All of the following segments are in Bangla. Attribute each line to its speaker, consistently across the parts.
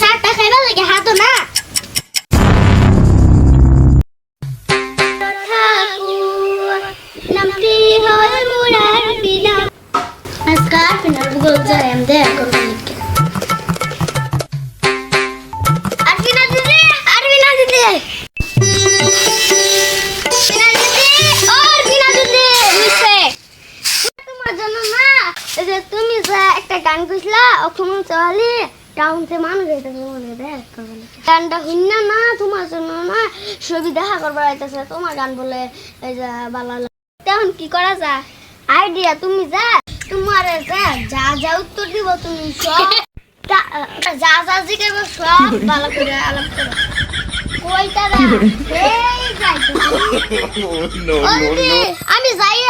Speaker 1: চারটা খাইবার লাগে তুমি যে একটা গান কইছিলা অক্ষম চলি টাউনতে মানুষ মনে দেখ করব। গানটা শুননা না তোমার জন্য না ছবি দেখা করবার আইতেছে তোমার গান বলে এই যে বালা তখন কি করা যায়? আইডিয়া তুমি যা তোমার যা যা যা উত্তর দিব তুমি সব। যা যা জিজ্ঞেস সব ভালো করে আলাপ করো। কইটা এই যাই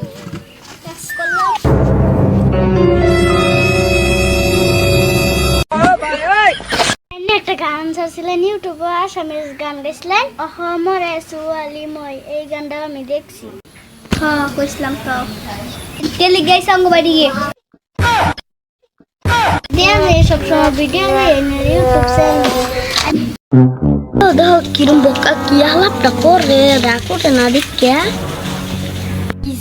Speaker 1: একটা গান ছাড়ছিলেন ইউটিউবে আসামিজ গান গাইছিলেন অসমরে ছোৱালী মই এই গানটা আমি দেখছি। হ্যাঁ কইছিলাম তো টেলি গাইছে অঙ্গবাড়ি গিয়ে দিয়ে আমি সবসময় ভিডিও ইউটিউব চ্যানেল কিরম বোকা কি আলাপটা করে? রাখোটে না দেখে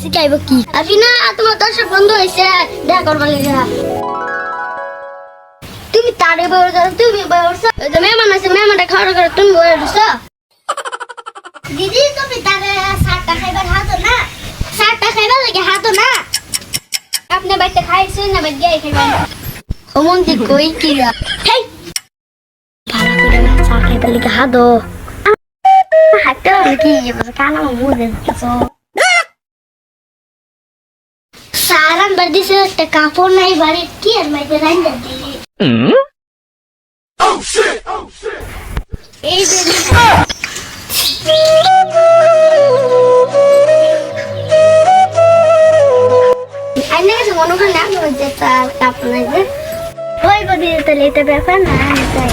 Speaker 1: শিখাইব কি? আবি না, তোমার দর্শক বন্ধু হয়েছে দেখা করবার লেগে তুমি তারে বড় তুমি বড় মেহমান আছে, মেহমানটা খাওয়া করে তুমি বড় দিদি, তুমি তারে সাতটা খাইবার হাতো না? সাতটা খাইবার লাগে হাতো না? আপনি বাইতে খাইছেন না বাইতে গিয়ে খাইবেন? অমন্তি কই কি রা? হেই! ভালো করে চা খাইবার কি কানা মুদে সারান বাদিছে একটা কাপড় নাই বাড়ি কি আর মাইতে রাইন্দা দিলি এই যে আইনে গেছে মনে হয় না যে তার কাপড় যে। ওই বদি তাহলে এটা ব্যাপার না আমি তাই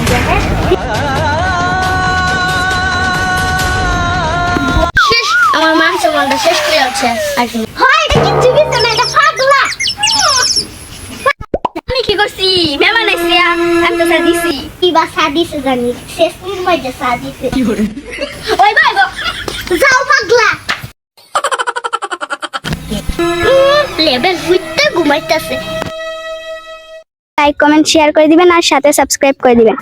Speaker 1: শেষ আমার মাংস মালটা শেষ করে আছে আর কি। হয় এটা কিচ্ছু কিন্তু না এটা ফাগলা আমি কি করছি মেহমান আইছে আমি তো সা দিছি কি বা সা দিছে জানি শেষ দিন মধ্যে সা ওই ভাই যাও পাগলা। লেভেল হুইতে ঘুমাইতেছে। লাইক কমেন্ট শেয়ার করে দিবেন আর সাথে সাবস্ক্রাইব করে দিবেন।